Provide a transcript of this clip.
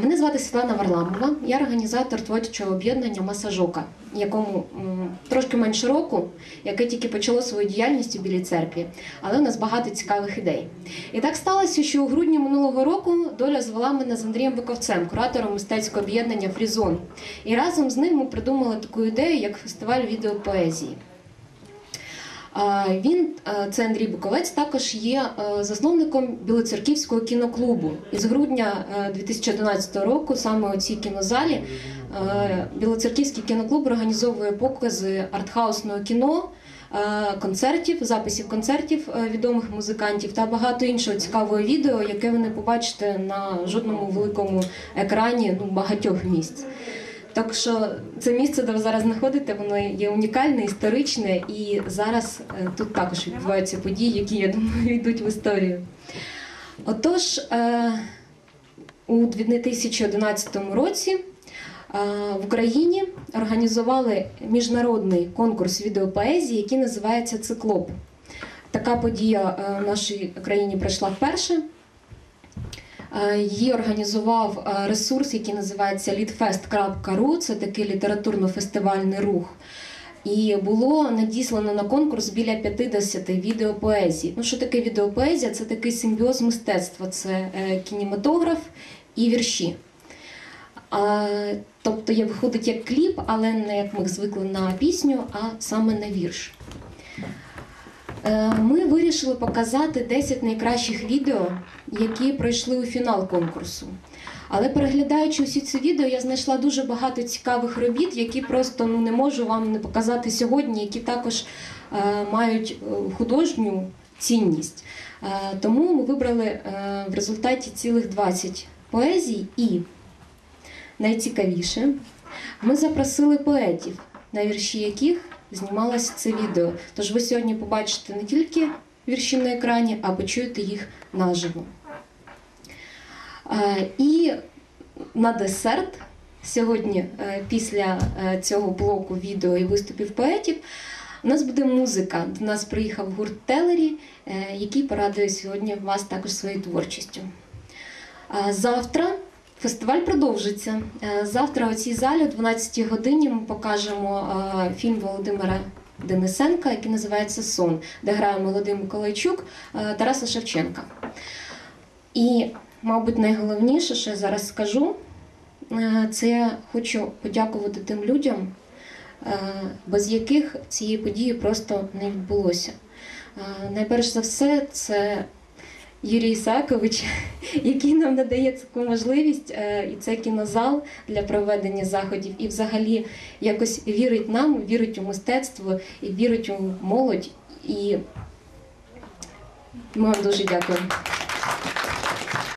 Мене звати Світлана Варламова, я організатор творчого об'єднання Масажока, якому трошки менше року, яке тільки почало свою діяльність у Білій церкві, але у нас багато цікавих ідей. І так сталося, що у грудні минулого року доля звела мене з Андрієм Биковцем, куратором мистецького об'єднання Фрізон. І разом з ним ми придумали таку ідею, як фестиваль відеопоезії. Він, е, це Андрій Буковець, також є е, засновником Білоцерківського кіноклубу. І з грудня е, 2011 року, саме у цій кінозалі, е, Білоцерківський кіноклуб організовує покази артхаусного кіно, е, концертів, записів концертів е, відомих музикантів та багато іншого цікавого відео, яке ви не побачите на жодному великому екрані ну, багатьох місць. Так що це місце, де ви зараз знаходите, воно є унікальне, історичне, і зараз е, тут також відбуваються події, які, я думаю, йдуть в історію. Отож, е, у 2011 році е, в Україні організували міжнародний конкурс відеопоезії, який називається Циклоп. Така подія в нашій країні пройшла вперше. Е, Її організував е, ресурс, який називається leadfest.ru, це такий літературно-фестивальний рух. І було надіслано на конкурс біля 50 відеопоезій. Ну, що таке відеопоезія? Це такий симбіоз мистецтва, це е, кінематограф і вірші. А, тобто є, виходить як кліп, але не як ми звикли на пісню, а саме на вірш. Ми вирішили показати 10 найкращих відео, які пройшли у фінал конкурсу. Але переглядаючи усі ці відео, я знайшла дуже багато цікавих робіт, які просто ну, не можу вам не показати сьогодні, які також е, мають е, художню цінність. Е, тому ми вибрали е, в результаті цілих 20 поезій і найцікавіше, ми запросили поетів, на вірші яких знімалося це відео. Тож ви сьогодні побачите не тільки вірші на екрані, а почуєте їх наживо. Е, І на десерт сьогодні, е, після е, цього блоку відео і виступів поетів, у нас буде музика. До нас приїхав гурт Телері, який порадує сьогодні вас також своєю творчістю. Завтра фестиваль продовжиться. Завтра у цій залі о 12 годині ми покажемо фільм Володимира Денисенка, який називається Сон, де грає молодий Миколайчук Тараса Шевченка. І, мабуть, найголовніше, що я зараз скажу, е, це хочу подякувати тим людям, е, без яких цієї події просто не відбулося. Е, Найперш за все, це Юрій Ісакович, який нам надає таку можливість, і це кінозал для проведення заходів, і взагалі якось вірить нам, вірить у мистецтво, і вірить у молодь. І ми вам дуже дякуємо.